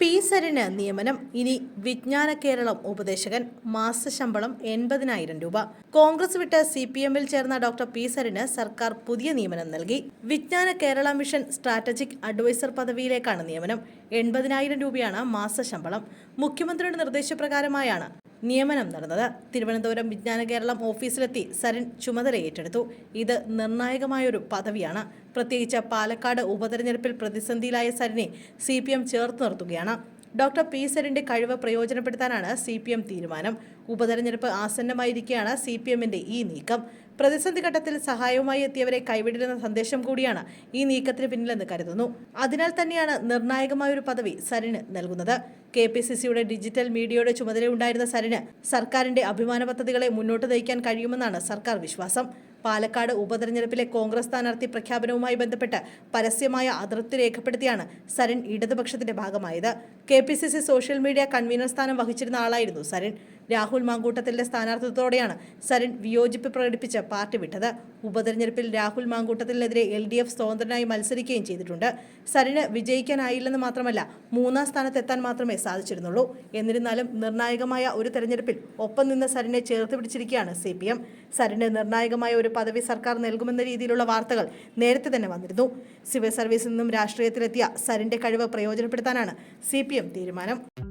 P സരിന് നിയമനം. ഇനി വിജ്ഞാന കേരളം ഉപദേശകൻ മാസശമ്പളം എൺപതിനായിരം രൂപ. കോൺഗ്രസ് വിട്ട് സി പി എമ്മിൽ ചേർന്ന ഡോക്ടർ പി സരിന് സർക്കാർ പുതിയ നിയമനം നൽകി. Vijnana Kerala mission strategic adviser പദവിയിലേക്കാണ് നിയമനം. എൺപതിനായിരം രൂപയാണ് മാസശമ്പളം മുഖ്യമന്ത്രിയുടെ നിർദ്ദേശപ്രകാരമായാണ് നിയമനം നടന്നത്. തിരുവനന്തപുരം വിജ്ഞാന കേരളം ഓഫീസിലെത്തി സരൺ ചുമതല ഏറ്റെടുത്തു. ഇത് നിർണായകമായൊരു പദവിയാണ്. പ്രത്യേകിച്ച് പാലക്കാട് ഉപതെരഞ്ഞെടുപ്പിൽ പ്രതിസന്ധിയിലായ സരനെ സി പി എം ചേർത്ത് നിർത്തുകയാണ്. ഡോക്ടർ പി സരിന്റെ കഴിവ് പ്രയോജനപ്പെടുത്താനാണ് സി പി എം തീരുമാനം. ഉപതെരഞ്ഞെടുപ്പ് ആസന്നമായിരിക്കെയാണ് സി പി ഈ നീക്കം. പ്രതിസന്ധി ഘട്ടത്തിൽ സഹായവുമായി എത്തിയവരെ കൈവിടരുന്ന സന്ദേശം കൂടിയാണ് ഈ നീക്കത്തിന് പിന്നിലെന്ന് കരുതുന്നു. അതിനാൽ തന്നെയാണ് നിർണായകമായ ഒരു പദവി സരിന് നൽകുന്നത്. കെ പി സി സിയുടെ ഡിജിറ്റൽ മീഡിയയുടെ ചുമതലയുണ്ടായിരുന്ന സരിന് സർക്കാരിന്റെ അഭിമാന പദ്ധതികളെ മുന്നോട്ട് നയിക്കാൻ കഴിയുമെന്നാണ് സർക്കാർ വിശ്വാസം. പാലക്കാട് ഉപതെരഞ്ഞെടുപ്പിലെ കോൺഗ്രസ് സ്ഥാനാർത്ഥി പ്രഖ്യാപനവുമായി ബന്ധപ്പെട്ട് പരസ്യമായ അതൃപ്തി രേഖപ്പെടുത്തിയാണ് സരൺ ഇടതുപക്ഷത്തിന്റെ ഭാഗമായത്. K P C C social media convener സ്ഥാനം വഹിച്ചിരുന്ന ആളായിരുന്നു സരൺ. രാഹുൽ മാങ്കൂട്ടത്തിന്റെ സ്ഥാനാർത്ഥിത്വത്തോടെയാണ് സരൺ വിയോജിപ്പ് പ്രകടിപ്പിച്ച് പാർട്ടി വിട്ടത്. ഉപതെരഞ്ഞെടുപ്പിൽ രാഹുൽ മാങ്കൂട്ടത്തിനെതിരെ എൽ ഡി എഫ് സ്വതന്ത്രനായി മത്സരിക്കുകയും ചെയ്തിട്ടുണ്ട്. സരിന് വിജയിക്കാനായില്ലെന്ന് മാത്രമല്ല മൂന്നാം സ്ഥാനത്തെത്താൻ മാത്രമേ സാധിച്ചിരുന്നുള്ളൂ. എന്നിരുന്നാലും നിർണായകമായ ഒരു തെരഞ്ഞെടുപ്പിൽ ഒപ്പം നിന്ന് സരനെ ചേർത്ത് പിടിച്ചിരിക്കുകയാണ് സി പി എം. സരന് നിർണായകമായ ഒരു പദവി സർക്കാർ നൽകുമെന്ന രീതിയിലുള്ള വാർത്തകൾ നേരത്തെ തന്നെ വന്നിരുന്നു. സിവിൽ സർവീസിൽ നിന്നും രാഷ്ട്രീയത്തിലെത്തിയ സരിന്റെ കഴിവ് പ്രയോജനപ്പെടുത്താനാണ് സി തീരുമാനം.